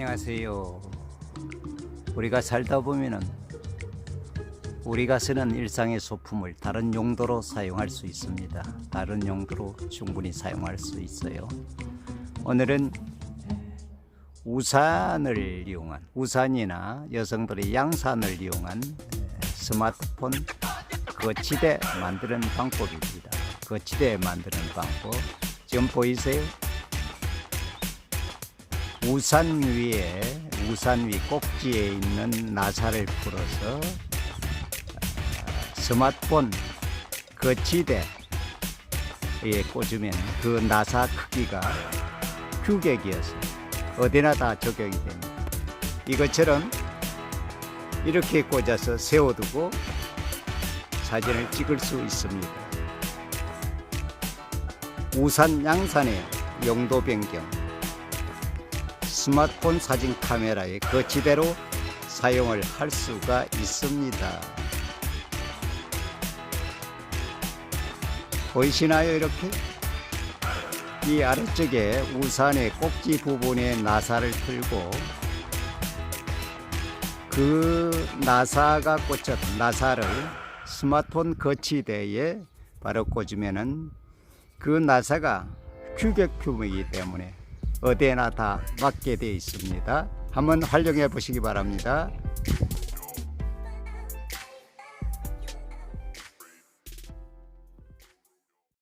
안녕하세요. 우리가 살다 보면은 우리가 쓰는 일상의 소품을 다른 용도로 사용할 수 있습니다. 다른 용도로 충분히 사용할 수 있어요. 오늘은 우산을 이용한 우산이나 여성들의 양산을 이용한 스마트폰 거치대 만드는 방법입니다. 거치대 만드는 방법 지금 보이세요? 우산 위에 우산 위 꼭지에 있는 나사를 풀어서 아, 스마트폰 거치대에 꽂으면 그 나사 크기가 규격이어서 어디나 다 적용이 됩니다. 이것처럼 이렇게 꽂아서 세워두고 사진을 찍을 수 있습니다. 우산 양산의 용도 변경 스마트폰 사진 카메라의 거치대로 사용을 할 수가 있습니다. 보이시나요? 이렇게? 이 아래쪽에 우산의 꼭지 부분에 나사를 틀고 그 나사가 꽂혔던 나사를 스마트폰 거치대에 바로 꽂으면은 그 나사가 규격 규모이기 때문에 어디에나 다 맞게 되어 있습니다. 한번 활용해 보시기 바랍니다.